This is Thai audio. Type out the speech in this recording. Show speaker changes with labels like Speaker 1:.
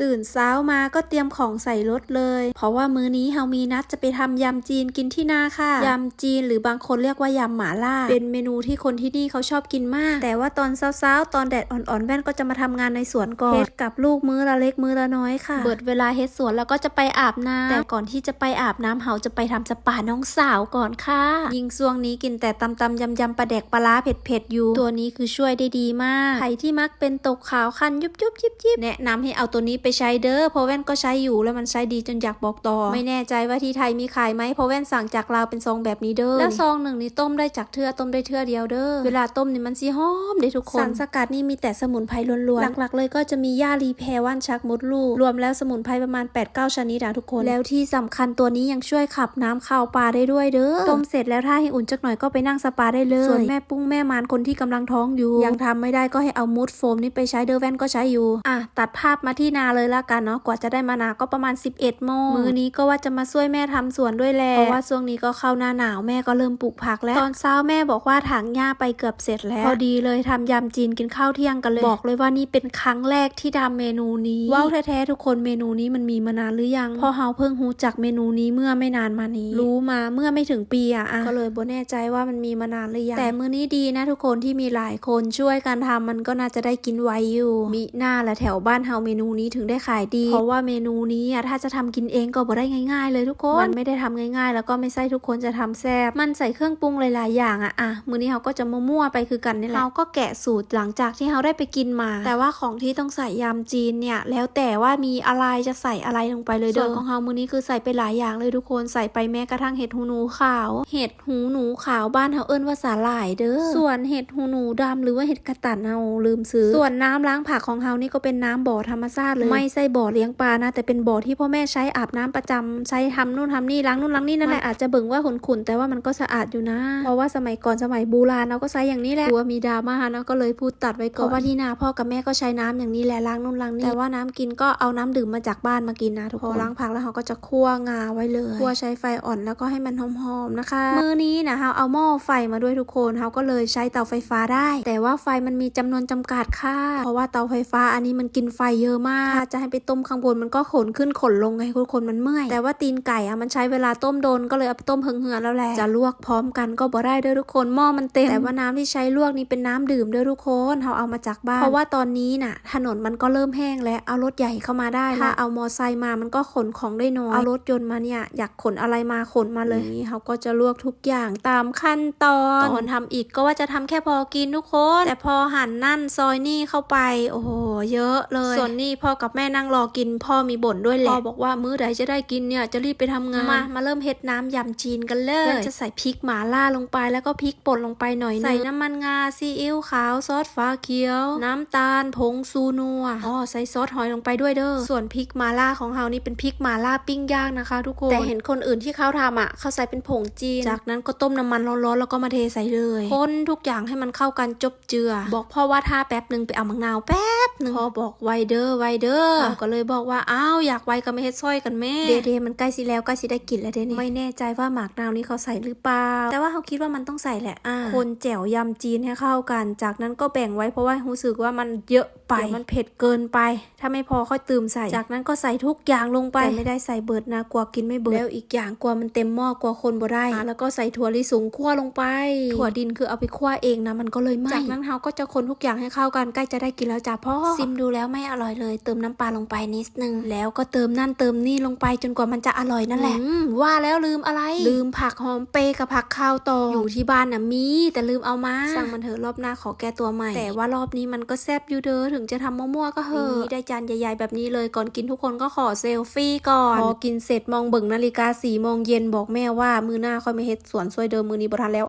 Speaker 1: ตื่นเช้ามาก็เตรียมของใส่รถเลย เพราะว่ามื้อนี้เฮามีนัดจะไปทำยำจีนกินที่นาค่ะ ยำจีนหรือบางคนเรียกว่ายำหมาล่า เป็นเมนูที่คนที่นี่เขาชอบกินมาก แต่ว่าตอนเช้าๆตอนแดดอ่อนๆแว่นก็จะมาทำงานในสวนก่อน เฮ็ดกับลูกมื้อละเล็กมื้อละน้อยค่ะ เบิดเวลาเฮ็ดสวนแล้วก็จะไปอาบน้ำแต่ก่อนที่จะไปอาบน้ำเฮาจะไปทำสปาน้องสาวก่อนค่ะ ยิงช่วงนี้กินแต่ตำตำยำยำปลาแดกปลาร้าเผ็ดๆอยู่ ตัวนี้คือช่วยได้ดีมาก ใครที่มักเป็นตกขาวคันยุบยุบยิบยิบแนะนำให้เอาตัวนี้ไปใช้เด้อเพราะแว่นก็ใช้อยู่แล้วมันใช้ดีจนอยากบอกต่อ ไม่แน่ใจว่าที่ไทยมีขายไหมเพราะแว่นสั่งจากลาวเป็นซองแบบนี้เด้อแล้วซองหนึ่งนี่ต้มได้จากเทื่อต้มได้เทื่อเดียวเด้อเวลาต้มนี่มันสิหอมเด้ทุกคนสารสกัดนี่มีแต่สมุนไพรล้วนๆหลักๆ เลยก็จะมีย่ารีแพรว่านชักมดลูกรวมแล้วสมุนไพรประมาณ 8-9 ชนิดอะทุกคน แล้วที่สำคัญตัวนี้ยังช่วยขับน้ำเข้าปลาได้ด้วยเด้อต้มเสร็จแล้วถ้าให้อุ่นจักหน่อยก็ไปนั่งสปาได้เลยส่วนแม่ปุ้งแม่มานคนที่กำลังท้องอยู่ ยังทำไม่ได้ก็ให้เอามูดโฟมนี่ไปใช้เด้อแว่นก็ใช้อยู่อะตัดภาพมาที่นาเลยละกันเนาะกว่าจะได้มานาก็ประมาณ 11โมงมื้อนี้ก็ว่าจะมาช่วยแม่ทำสวนด้วยแหละเพราะว่าช่วงนี้ก็เข้าหน้าหนาวแม่ก็เริ่มปลูกผักแล้วตอนเช้าแม่บอกว่าถางหญ้าไปเกือบเสร็จแล้ว พอดีเลยทำยำจีนกินข้าวเที่ยงกันเลยบอกเลยว่านี่เป็นครั้งแรกที่ทำเมนูนี้ว้าวแท้ๆทุกคนเมนูนี้มันมีมานานหรือยังเพอเฮาเพิ่งรู้จักเมนูนี้เมื่อไม่นานมานี้ รู้มาเมื่อไม่ถึงปีอะอะก็เลยบ่แน่ใจว่ามันมีมานานหรือยังแต่มื้อนี้ดีนะทุกคนที่มีหลายคนช่วยกันทำมันก็น่าจะได้กินไวอยู่มีหน้าและแถวบ้านเฮาเมนูนี้ถึงได้ขายดี เพราะว่าเมนูนี้อะถ้าจะทำกินเองก็บ่ได้ง่าย ๆ เลยทุกคน มันไม่ได้ทำง่ายๆ แล้วก็ไม่ใช่ทุกคนจะทำแซ่บ มันใส่เครื่องปรุงหลายๆอย่างอะอะมื้อนี้เฮาก็จะมั่วๆไปคือกันนี่แหละเราก็แกะสูตรหลังจากที่เฮาได้ไปกินมา แต่ว่าของที่ต้องใส่ยำจีนเนี่ยแล้วแต่ว่ามีอะไรจะใส่อะไรลงไปเลยเด้อส่วนของเฮามื้อนี้คือใส่ไปหลายอย่างเลยทุกคนใส่ไปแม้กระทั่งเห็ดหูหนูขาว เห็ดหูหนูขาวบ้านเฮาเอิ้นว่าสาหร่ายเด้อส่วนเห็ดหูหนูดำหรือว่าเห็ดกระตันเฮาลืมซื้อ ส่วนน้ำล้างผักของเฮานี่ก็เป็นน้ำบ่อธรรมชาติเลยไม่ใช่บ่อเลี้ยงปลานะ แต่เป็นบ่อที่พ่อแม่ใช้อาบน้ำประจำใช้ทำนู่นทำนี่ล้างนู่นล้างนี่นั่นแหละอาจจะเบิ่งว่าขุ่นๆแต่ว่ามันก็สะอาดอยู่นะ เพราะว่าสมัยก่อนสมัยโบราณเราก็ใช้อย่างนี้แหละกลัวมีดราม่าเนาะก็เลยพูดตัดไว้ก่อนเพราะว่าที่นาพ่อกับแม่ก็ใช้น้ำอย่างนี้แหละล้างนู่นล้างนี่แต่ว่าน้ำกินก็เอาน้ำดื่มมาจากบ้านมากินนะทุกคนพอล้างผักแล้วเขาก็จะคั่วงาไว้เลยคั่วใช้ไฟอ่อนแล้วก็ให้มันหอมๆนะคะมื้อนี้นะเฮาเอาหม้อไฟมาด้วยทุกคนเฮาก็เลยใช้เตาไฟฟ้าได้ แต่ว่าไฟมันมีจำนวนจำกัดค่ะ เพราะว่าเตาไฟฟ้าอันนี้มันกินไฟเยอะมากถ้าจะให้ไปต้มข้างบนมันก็ขนขึ้นขนลงไงทุกคนมันเมื่อย แต่ว่าตีนไก่อะมันใช้เวลาต้มโดนก็เลยเอาไปต้มเหืองๆแล้วแหละจะลวกพร้อมกันก็บ่ได้เด้อทุกคนหม้อมันเต็มแต่ว่าน้ำที่ใช้ลวกนี่เป็นน้ำดื่มเด้อทุกคนเฮาเอามาจากบ้านเพราะว่าตอนนี้น่ะ ถนนมันก็เริ่มแห้งแล้วเอารถใหญ่เข้ามาได้ถ้าเอามอไซค์มามันก็ขนของได้น้อยเอารถยนต์มาเนี่ยอยากขนอะไรมาขนมาเลยนี่เขาก็จะลวกทุกอย่างตามขั้นตอนตอนทำอีกก็ว่าจะทำแค่พอกินทุกคน แต่พอหั่นนั่นซอยนี่เข้าไป โอ้โหเยอะเลย ส่วนนี่พ่อกับแม่นั่งรอกิน พ่อมีบ่นด้วยแหละพ่อบอกว่ามื้อใดจะได้กินเนี่ยจะรีบไปทำงานมามาเริ่มเฮ็ดน้ำยำจีนกันเลย จะใส่พริกหมาล่าลงไปแล้วก็พริกป่นลงไปหน่อยนึงใส่น้ำมันงาซีอิ๊วขาวซอสฟ้าเขียว น้ำตาลผงซูนัวอ๋อใส่ซอสหอยลงไปด้วยเด้อส่วนพริกหมาล่าของเฮานี่เป็นพริกหมาล่าปิ้งย่างนะคะ ทุกคนแต่เห็นคนอื่นที่เขาทำอะเขาใส่เป็นผงจีน จากนั้นก็ต้มน้ำมันร้อนๆแล้วก็มาเทใส่เลยคนทุกอย่างให้มันเข้ากันจบเจือ บอกพ่อว่าถ้าแป๊บหนึ่งไปเอามะนาวแป๊บหนึ่งพ่อบอกไวเด้อไวเด้อเราก็เลยบอกว่าอ้าวอยากไวก็ไม่เฮ็ดซอยกันแม่เดเดมันใกล้สิแล้วใกล้สิได้กินแล้วเดนี่ไม่แน่ใจว่าหมากนาวนี่เขาใส่หรือเปล่า แต่ว่าเขาคิดว่ามันต้องใส่แหละอ่าคนแจ่วยำจีนให้เข้ากัน จากนั้นก็แบ่งไว้เพราะว่ารู้สึกว่ามันเยอะ ไปเดี๋ยวมันเผ็ดเกินไป ถ้าไม่พอค่อยเติมใส่ จากนั้นก็ใส่ทุกอย่างลงไปแต่ไม่ได้ใส่เบิดนะกลัวกินไม่เบิดแล้วอีกอย่างกลัวมันเต็มหม้อกลัวคนบ่ได้อะแล้วก็ใส่ถั่วลิสงคั่วลงไป ถั่วดินคือเอาไปคั่วเองนะมันก็เลยไหม้จากนั้นเขาก็จะคนทุกอย่างให้เข้ากันใกล้จะได้กินแล้วจ้าพ่อซิมดูแล้วไม่อร่อยเลย เติมน้ำปลาลงไปนิดนึงแล้วก็เติมนั่นเติมนี่ลงไปจนกว่ามันจะอร่อยนั่นแหละอืมว่าแล้วลืมอะไร ลืมผักหอมเปรย์กับผักข้าวตองอยู่ที่บ้านน่ะมีแต่ลืมเอามาสั่งมันเถอะรอบหน้าขอแก้ตัวใหม่ แต่ว่ารอบนี้มันก็แซ่บอยู่เด้อถึงจะทำมั่วๆก็เหอะนี่ได้จานใหญ่ๆแบบนี้เลยก่อนกินทุกคนก็ขอเซลฟี่ก่อนพอกินเสร็จมองเบิ่งนาฬิกาสี่โมงเย็นบอกแม่ว่ามือหน้าค่อยมาเฮ็ดสวนซวยเดิมมือนี้บ่ทันแล้ว